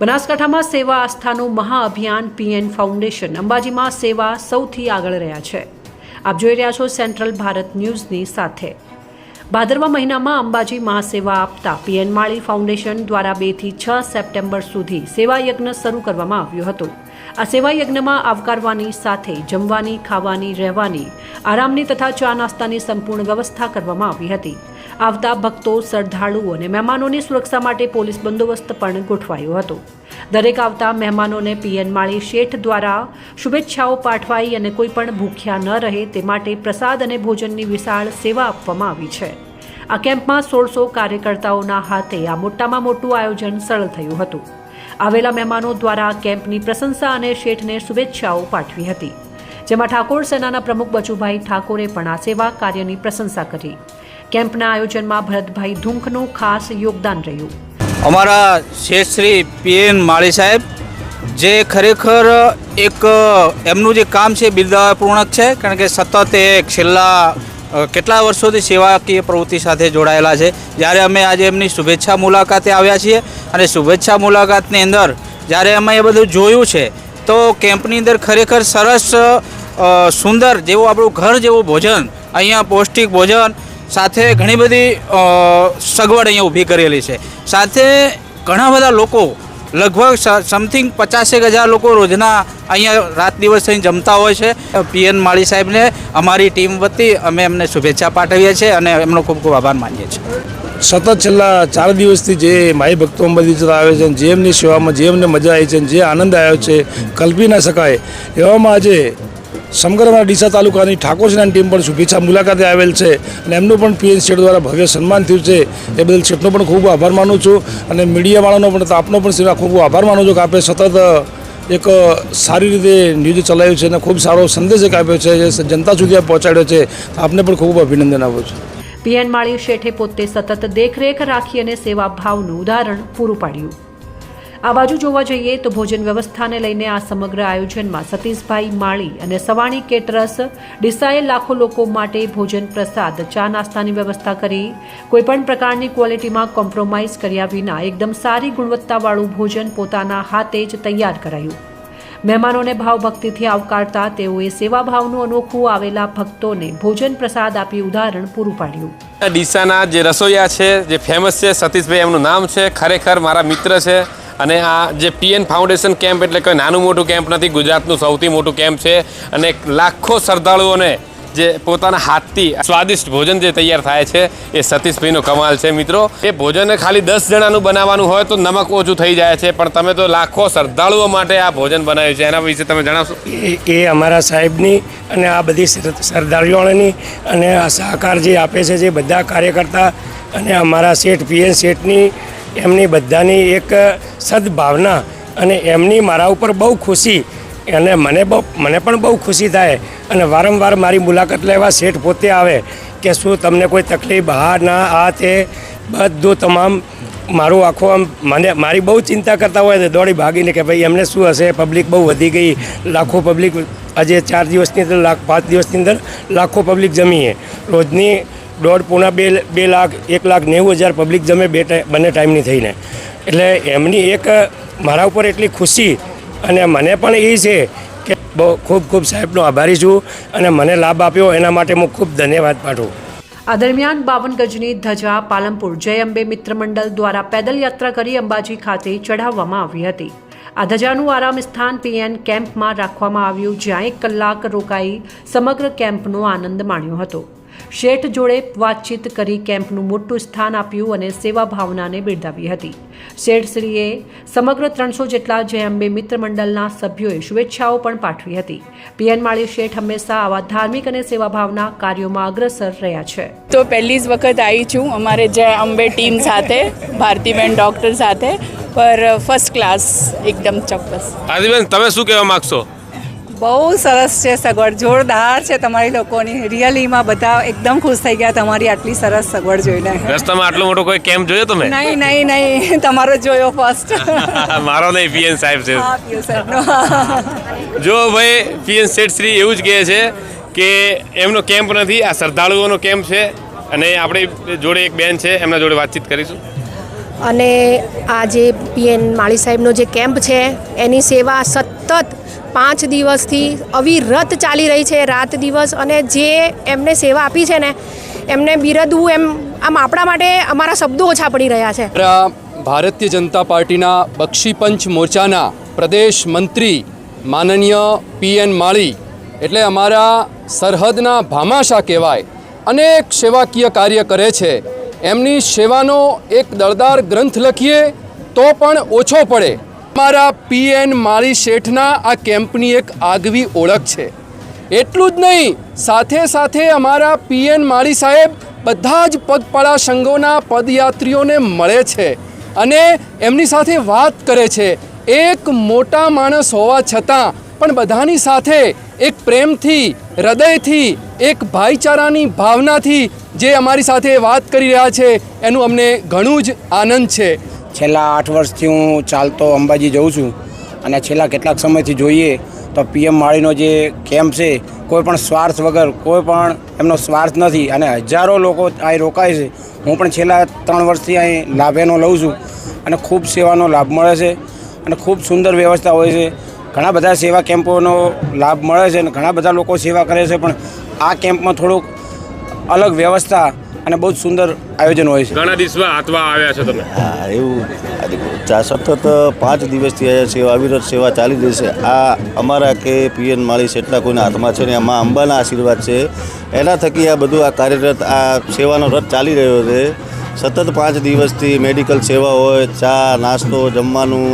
બનાસકાંઠામાં સેવા આસ્થાનું મહાઅભિયાન PN foundation અંબાજીમાં સેવા સૌથી આગળ રહ્યા છે. આપ જોઈ રહ્યા છો સેન્ટ્રલ ભારત ન્યૂઝની સાથે. ભાદરવા મહિનામાં અંબાજી મહાસેવા આપતા પીએન માળી ફાઉન્ડેશન દ્વારા બેથી છ સપ્ટેમ્બર સુધી સેવા યજ્ઞ શરૂ કરવામાં આવ્યો હતો. આ સેવા યજ્ઞમાં આવકારવાની સાથે જમવાની, ખાવાની, રહેવાની, આરામની તથા ચા નાસ્તાની સંપૂર્ણ વ્યવસ્થા કરવામાં આવી હતી. આવતા ભક્તો, શ્રદ્ધાળુઓ અને મહેમાનોની સુરક્ષા માટે પોલીસ બંદોબસ્ત પણ ગોઠવાયો હતો. દરેક આવતા મહેમાનોને પીએન માળી શેઠ દ્વારા શુભેચ્છાઓ પાઠવાઈ અને કોઈ પણ ભૂખ્યા ન રહે તે માટે પ્રસાદ અને ભોજનની વિશાળ સેવા આપવામાં આવી છે. આ કેમ્પમાં સોળસો કાર્યકર્તાઓના હાથે આ મોટામાં મોટું આયોજન સરળ થયું હતું. આવેલા મહેમાનો દ્વારા કેમ્પની પ્રશંસા અને શેઠને શુભેચ્છાઓ પાઠવી હતી. જેમાં ઠાકોર સેનાના પ્રમુખ બચુભાઈ ઠાકોરે પણ આ સેવા કાર્યની પ્રશંસા કરી. કેમ્પના આયોજનમાં ભરતભાઈ ધુંખનું ખાસ યોગદાન રહ્યું. અમારા શ્રી પીએન માળી સાહેબ, જે ખરેખર એક, એમનું જે કામ છે બિરદાવપૂર્ણક છે, કારણ કે સતત એ છેલ્લા કેટલા વર્ષોથી સેવાકીય પ્રવૃત્તિ સાથે જોડાયેલા છે. જ્યારે અમે આજે એમની શુભેચ્છા મુલાકાતે આવ્યા છીએ અને શુભેચ્છા મુલાકાતની અંદર જ્યારે અમે એ બધું જોયું છે, તો કેમ્પની અંદર ખરેખર સરસ સુંદર જેવું આપણું ઘર જેવું ભોજન, અહીંયા પૌષ્ટિક ભોજન સાથે ઘણી બધી સગવડ અહીંયા ઊભી કરેલી છે. સાથે ઘણા બધા લોકો, લગભગ સમથિંગ પચાસેક હજાર લોકો રોજના અહીંયા રાત દિવસ થઈને જમતા હોય છે. પીએન માળી સાહેબને અમારી ટીમ વતી અમે એમને શુભેચ્છા પાઠવીએ છીએ અને એમનો ખૂબ ખૂબ આભાર માનીએ છીએ. સતત છેલ્લા ચાર દિવસથી જે માઈ ભક્તો અંબાજી આવે છે જે એમની સેવામાં જે એમને મજા આવી છે જે આનંદ આવ્યો છે, કલ્પી ના શકાય. એવામાં આજે સમગ્રમાં ડીસા તાલુકાની ઠાકોરસીનાની ટીમ પણ શુભેચ્છા મુલાકાતે આવેલ છે અને એમનું પણ પીએન શેઠ દ્વારા ભવ્ય સન્માન થયું છે. એ બદલ શેઠનો પણ ખૂબ આભાર માનું છું અને મીડિયાવાળાનો પણ આપનો પણ સેવા ખૂબ આભાર માનું છું કે આપણે સતત એક સારી રીતે ન્યૂઝ ચલાવ્યું છે અને ખૂબ સારો સંદેશ એક આપ્યો છે જનતા સુધી પહોંચાડ્યો છે. આપને પણ ખૂબ અભિનંદન આપું છું. પીએન માળી શેઠે પોતે સતત દેખરેખ રાખી અને સેવા ભાવનું ઉદાહરણ પૂરું પાડ્યું. આ બાજુ જોવા જઈએ તો ભોજન વ્યવસ્થાને લઈને આ સમગ્ર આયોજનમાં સતીશભાઈ માળી અને સવાણી કેટરસ ડીસાએ લાખો લોકો માટે ભોજન પ્રસાદ, ચા નાસ્તાની વ્યવસ્થા કરી. કોઈપણ પ્રકારની ક્વોલિટીમાં કોમ્પ્રોમાઇઝ કર્યા વિના એકદમ સારી ગુણવત્તાવાળું ભોજન પોતાના હાથે જ તૈયાર કરાયું. મહેમાનોને ભાવભક્તિથી આવકારતા તેઓએ સેવાભાવનું અનોખું આવેલા ભક્તોને ભોજન પ્રસાદ આપી ઉદાહરણ પૂરું પાડ્યું. ડીસાના જે રસોઈયા છે, જે ફેમસ છે, સતીશભાઈ એમનું નામ છે, ખરેખર મારા મિત્ર છે. અને આ જે પીએન ફાઉન્ડેશન કેમ્પ એટલે કોઈ નાનું મોટું કેમ્પ નથી, ગુજરાતનું સૌથી મોટું કેમ્પ છે અને લાખો શ્રદ્ધાળુઓને જે પોતાના હાથથી સ્વાદિષ્ટ ભોજન જે તૈયાર થાય છે, એ સતીશભાઈનો કમાલ છે મિત્રો. એ ભોજન ખાલી દસ જણાનું બનાવવાનું હોય તો નમક ઓછું થઈ જાય છે, પણ તમે તો લાખો શ્રદ્ધાળુઓ માટે આ ભોજન બનાવ્યું છે. એના વિશે તમે જણાવશો? એ અમારા સાહેબની અને આ બધી શ્રદ્ધાળુઓની અને આ સહકાર જે આપે છે, જે બધા કાર્યકર્તા અને અમારા શેઠ, પીએન શેઠની એમની બધાની એક સદભાવના અને એમની મારા ઉપર બહુ ખુશી અને મને બહુ મને પણ બહુ ખુશી થાય અને વારંવાર મારી મુલાકાત લેવા શેઠ પોતે આવે કે શું તમને કોઈ તકલીફ, હા, ના, આ, તે, બધું તમામ મારું આખું આમ મને, મારી બહુ ચિંતા કરતા હોય તો દોડી ભાગીને કે ભાઈ એમને શું હશે? પબ્લિક બહુ વધી ગઈ, લાખો પબ્લિક આજે ચાર દિવસની અંદર, લાખ, પાંચ દિવસની અંદર લાખો પબ્લિક જમીએ. રોજની દોઢ પોણા બે બે લાખ, એક લાખ નેવું હજાર પબ્લિક જમે બે બંને ટાઈમની થઈને. એટલે એમની એક, મારા ઉપર એટલી ખુશી અને મને પણ એ છે કે બહુ ખૂબ ખૂબ સાહેબનો આભારી છું અને મને લાભ આપ્યો, એના માટે હું ખૂબ ધન્યવાદ પાઠવું. આ દરમિયાન બાવન ગજની ધજા પાલનપુર જય અંબે મિત્ર મંડળ દ્વારા પેદલ યાત્રા કરી અંબાજી ખાતે ચઢાવવામાં આવી હતી. આ ધજાનું આરામ સ્થાન પીએન કેમ્પમાં રાખવામાં આવ્યું, જ્યાં એક કલાક રોકાઈ સમગ્ર કેમ્પનો આનંદ માણ્યો હતો. શેઠ જોડે વાતચીત કરી કેમ્પનું મોટું સ્થાન આપ્યું અને સેવા ભાવનાને બિરદાવી હતી. શેઠશ્રીએ સમગ્ર ત્રણસો જેટલા જય અંબે મિત્ર મંડળના સભ્યોએ શુભેચ્છાઓ પણ પાઠવી હતી. પીએન માળી શેઠ હંમેશા આવા ધાર્મિક અને સેવાભાવના કાર્યોમાં અગ્રસર રહ્યા છે. તો પહેલી જ વખત આવી છું અમારે જય અંબે ટીમ સાથે ભારતીબેન ડૉક્ટર સાથે પર ફર્સ્ટ ક્લાસ એકદમ ચોક્કસ. આદિબેન તમે શું કહેવા માગશો? બહુ સરસ છે સગવડ. જોરદાર છે તમારી લોકોની. રિયલીમાં બધા એકદમ ખુશ થઈ ગયા. તમારી આટલી સરસ સગવડ જોઈને. રસ્તામાં આટલો મોટો કોઈ કેમ્પ જોયો તમે? નહીં નહીં નહીં. તમારો જ જોયો ફર્સ્ટ મારો નહીં પીએન સાહેબ છે. જો ભાઈ પીએન શેઠ શ્રી એવું જ કહે છે કે એમનો કેમ્પ નથી આ શ્રદ્ધાળુઓનો કેમ્પ છે અને આપણે જોડે એક બેન છે એમના જોડે વાતચીત કરીશું. અને આ જે પીએન માળી સાહેબનો જે કેમ્પ છે એની સેવા સતત પાંચ દિવસથી અવિરત ચાલી રહી છે રાત દિવસ અને જે એમને સેવા આપી છે ને, એમને બિરદવું એમ, આમ આપણા માટે અમારા શબ્દો ઓછા પડી રહ્યા છે. ભારતીય જનતા પાર્ટીના બક્ષીપંચ મોરચાના પ્રદેશ મંત્રી માનનીય પી એન માળી, એટલે અમારા સરહદના ભામાશા કહેવાય, અનેક સેવાકીય કાર્ય કરે છે. એમની સેવાનો એક દળદાર ગ્રંથ લખીએ તો પણ ઓછો પડે. અમારા પી એન માળી શેઠના આ કેમ્પની એક આગવી ઓળખ છે. એટલું જ નહીં, સાથે સાથે અમારા પીએન માળી સાહેબ બધા જ પગપાળા સંઘોના પદયાત્રીઓને મળે છે અને એમની સાથે વાત કરે છે. એક મોટા માણસ હોવા છતાં પણ બધાની સાથે એક પ્રેમથી, હૃદયથી, એક ભાઈચારાની ભાવનાથી જે અમારી સાથે વાત કરી રહ્યા છે, એનું અમને ઘણું જ આનંદ છે. છેલ્લા આઠ વર્ષથી હું ચાલતો અંબાજી જઉં છું અને છેલ્લા કેટલાક સમયથી જોઈએ તો પીએમ માળીનો જે કેમ્પ છે, કોઈ પણ સ્વાર્થ વગર, કોઈ પણ એમનો સ્વાર્થ નથી અને હજારો લોકો અહીં રોકાય છે. હું પણ છેલ્લા ત્રણ વર્ષથી અહીં લાભેનો લઉં છું અને ખૂબ સેવાનો લાભ મળે છે અને ખૂબ સુંદર વ્યવસ્થા હોય છે. ઘણા બધા સેવા કેમ્પોનો લાભ મળે છે અને ઘણા બધા લોકો સેવા કરે છે, પણ આ કેમ્પમાં થોડુંક અલગ વ્યવસ્થા અને બહુ જ સુંદર આયોજન હોય છે. ઘણા દિવસમાં હાથમાં આવ્યા છો તમે? હા એવું. ચા સતત પાંચ દિવસથી આ સેવા અવિરત સેવા ચાલી રહી છે. આ અમારા કે પીએન માળી એટલા કોઈના હાથમાં છે ને એમાં અંબાના આશીર્વાદ છે. એના થકી આ બધું આ કાર્યરત આ સેવાનો રથ ચાલી રહ્યો છે. સતત પાંચ દિવસથી મેડિકલ સેવા હોય ચા નાસ્તો જમવાનું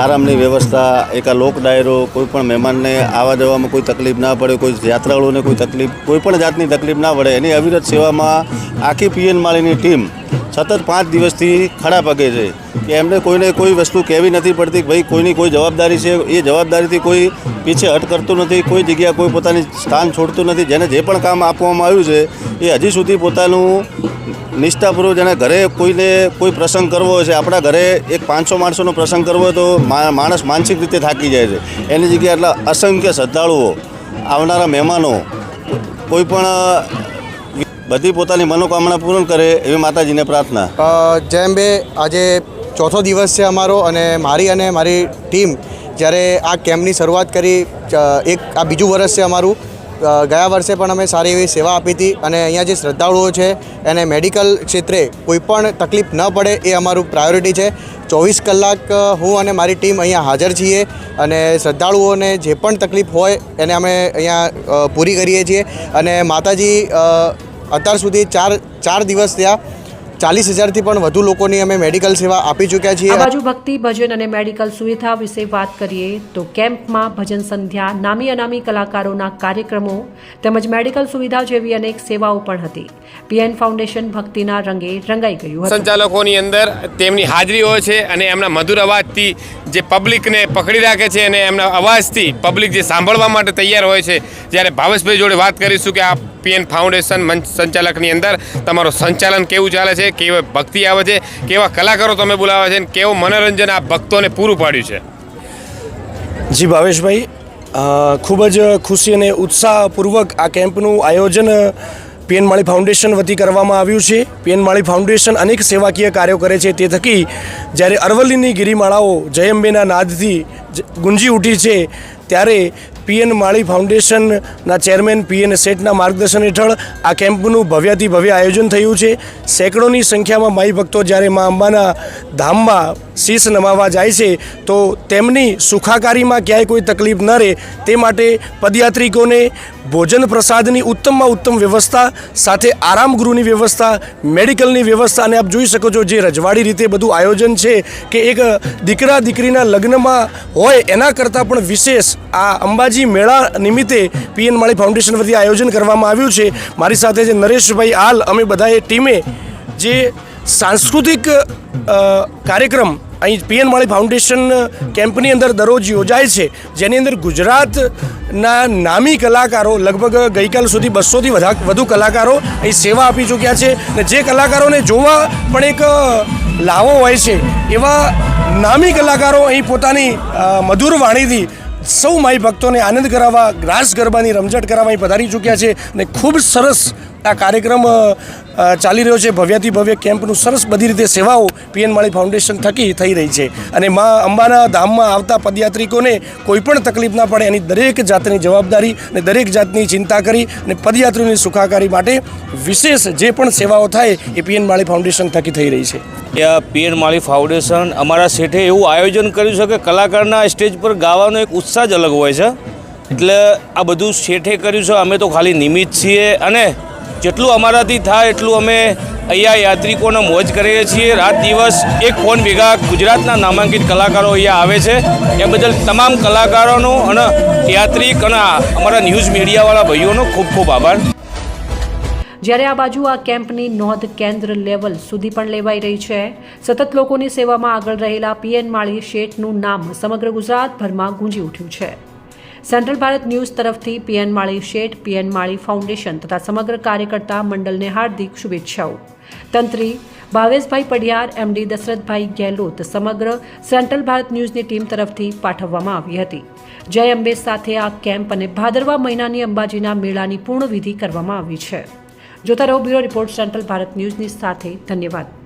આરામની વ્યવસ્થા, એક લોક ડાયરો, કોઈ પણ મહેમાનને આવવા જવામાં કોઈ તકલીફ ના પડે, કોઈ યાત્રાળુઓને કોઈ તકલીફ, કોઈ પણ જાતની તકલીફ ના પડે એની અવિરત સેવામાં આખી પીએન માળીની ટીમ સતત પાંચ દિવસથી ખડા પગે છે કે એમને કોઈને કોઈ વસ્તુ કહેવી નથી પડતી ભાઈ કોઈની કોઈ જવાબદારી છે, એ જવાબદારીથી કોઈ પીછે હટ કરતું નથી, કોઈ જગ્યા કોઈ પોતાની સ્થાન છોડતું નથી, જેને જે પણ કામ આપવામાં આવ્યું છે, એ હજી સુધી પોતાનું નિષ્ઠાપૂર્વક જેને ઘરે કોઈને કોઈ પ્રસંગ કરવો હોય છે, આપણા ઘરે એક પાંચસો માણસોનો પ્રસંગ કરવો હોય તો માણસ માનસિક રીતે થાકી જાય છે. એની જગ્યાએ એટલા અસંખ્ય શ્રદ્ધાળુઓ, આવનારા મહેમાનો, કોઈ પણ, બધી પોતાની મનોકામના પૂર્ણ કરે એવી માતાજીને પ્રાર્થના. જેમ બે આજે ચોથો દિવસ છે અમારો અને મારી અને મારી ટીમ જ્યારે આ કેમ્પની શરૂઆત કરી એક, આ બીજું વર્ષ છે અમારું ગયા વર્ષે પણ અમે સારી એવી સેવા આપી હતી અને અહીંયા જે શ્રદ્ધાળુઓ છે એને મેડિકલ ક્ષેત્રે કોઈ પણ તકલીફ ન પડે એ અમારું પ્રાયોરિટી છે. ચોવીસ કલાક હું અને મારી ટીમ અહીંયા હાજર છીએ અને શ્રદ્ધાળુઓને જે પણ તકલીફ હોય એને અમે અહીંયા પૂરી કરીએ છીએ. અને માતાજી અત્યાર સુધી ચાર ચાર દિવસ થયા ચાલીસ હજારથી પણ વધુ લોકોની અમે મેડિકલ સેવા આપી ચૂક્યા છીએ. આ બાજુ ભક્તિ ભજન અને મેડિકલ સુવિધા વિશે વાત કરીએ તો કેમ્પમાં ભજન સંધ્યા નામી અનામી કલાકારોના કાર્યક્રમો તેમજ મેડિકલ સુવિધા જેવી અનેક સેવાઓ પણ હતી. પીએન ફાઉન્ડેશન ભક્તિના રંગે રંગાઈ ગયું સંચાલકોની અંદર તેમની હાજરી હોય છે અને એમના મધુર અવાજથી જે પબ્લિકને પકડી રાખે છે અને એમના અવાજથી પબ્લિક જે સાંભળવા માટે તૈયાર હોય છે જ્યારે ભાવેશભાઈ જોડે વાત કરીશું કે આ પીએન ફાઉન્ડેશન મંચ સંચાલકની અંદર તમારું સંચાલન કેવું ચાલે છે, કેવી ભક્તિ આવે છે, કેવા કલાકારો તમે બોલાવે છે અને કેવું મનોરંજન આ ભક્તોને પૂરું પાડ્યું છે? જી ભાવેશભાઈ ખૂબ જ ખુશી અને ઉત્સાહપૂર્વક આ કેમ્પનું આયોજન પીએન માળી ફાઉન્ડેશન વતી કરવામાં આવ્યું છે. પીએન માળી ફાઉન્ડેશન અનેક સેવાકીય કાર્યો કરે છે. તે થકી જ્યારે અરવલ્લીની ગિરિમાળાઓ જયંબેના નાદથી ગુંજી ઉઠી છે, ત્યારે પીએન માળી ફાઉન્ડેશનના ચેરમેન પીએન શેઠના માર્ગદર્શન હેઠળ આ કેમ્પનું ભવ્યાથી ભવ્ય આયોજન થયું છે. સેંકડોની સંખ્યામાં માઈ ભક્તો જ્યારે મા અંબાના ધામમાં શીશ નમાવા જાય છે, તો તેમની સુખાકારીમાં ક્યાંય કોઈ તકલીફ ન રહે. તે માટે પદયાત્રિકોને ભોજન પ્રસાદની ઉત્તમમાં ઉત્તમ વ્યવસ્થા, સાથે આરામ ગૃહની વ્યવસ્થા, મેડિકલની વ્યવસ્થા અને આપ જોઈ શકો છો જે રજવાડી રીતે બધું આયોજન છે કે એક દીકરા દીકરીના લગ્નમાં હોય એના કરતાં પણ વિશેષ આ અંબાજી મેળા નિમિત્તે પીએન માળી ફાઉન્ડેશન વતી આયોજન કરવામાં આવ્યું છે. મારી સાથે જે નરેશભાઈ હાલ અમે બધાએ ટીમે જે સાંસ્કૃતિક કાર્યક્રમ અહીં પીએન માળી ફાઉન્ડેશન કેમ્પની અંદર દરરોજ યોજાય છે, જેની અંદર ગુજરાતના નામી કલાકારો, લગભગ ગઈકાલ સુધી બસોથી વધુ કલાકારો અહીં સેવા આપી ચૂક્યા છે અને જે કલાકારોને જોવા પણ એક લાવો હોય છે, એવા નામી કલાકારો અહીં પોતાની મધુર વાણીથી સૌ માઈ ભક્તોને આનંદ કરાવવા, રાસ ગરબાની રમઝટ કરાવવા પધારી ચૂક્યા છે અને ખૂબ સરસ આ કાર્યક્રમ ચાલી રહ્યો છે. ભવ્યાથી ભવ્ય કેમ્પનું સરસ બધી રીતે સેવાઓ પીએન માળી ફાઉન્ડેશન થકી થઈ રહી છે. અને મા અંબાના ધામમાં આવતા પદયાત્રિકોને કોઈપણ તકલીફ ના પડે એની દરેક જાતની જવાબદારી અને દરેક જાતની ચિંતા કરી અને પદયાત્રીઓની સુખાકારી માટે વિશેષ જે પણ સેવાઓ થાય એ પીએન માળી ફાઉન્ડેશન થકી થઈ રહી છે. પીએન માળી ફાઉન્ડેશન અમારા શેઠે એવું આયોજન કર્યું છે કે કલાકારના સ્ટેજ પર ગાવાનો એક ઉત્સાહ જ અલગ હોય છે. એટલે આ બધું શેઠે કર્યું છે. અમે તો ખાલી નિમિત્ત છીએ અને જેટલું અમારાથી થાય એટલું અમે અહીંયા યાત્રિકોને મોજ કરીએ છીએ. રાત દિવસ એક ફોન ભેગા ગુજરાતના નામાંકિત કલાકારો અહીંયા આવે છે. એ બદલ તમામ કલાકારોનો અને યાત્રિક અને અમારા ન્યૂઝ મીડિયાવાળા ભાઈઓનો ખૂબ ખૂબ આભાર. જ્યારે આ બાજુ આ કેમ્પની નોંધ કેન્દ્ર લેવલ સુધી પણ લેવાઈ રહી છે, સતત લોકોની સેવામાં આગળ રહેલા પીએન માળી શેઠનું નામ સમગ્ર ગુજરાતભરમાં ગુંજી ઉઠ્યું છે. સેન્ટ્રલ ભારત ન્યૂઝ તરફથી પીએન માળી શેઠ, પીએન માળી ફાઉન્ડેશન તથા સમગ્ર કાર્યકર્તા મંડળને હાર્દિક શુભેચ્છાઓ. તંત્રી ભાવેશભાઈ પડિયાર એમડી દશરથભાઈ ગેહલોત સમગ્ર સેન્ટ્રલ ભારત ન્યૂઝની ટીમ તરફથી પાઠવવામાં આવી હતી. જય અંબે સાથે આ કેમ્પ અને ભાદરવા મહિનાની અંબાજીના મેળાની પૂર્ણ વિધિ કરવામાં આવી છે. જોતા રહો બ્યુરો રિપોર્ટ સેન્ટ્રલ ભારત ન્યૂઝની સાથે. ધન્યવાદ.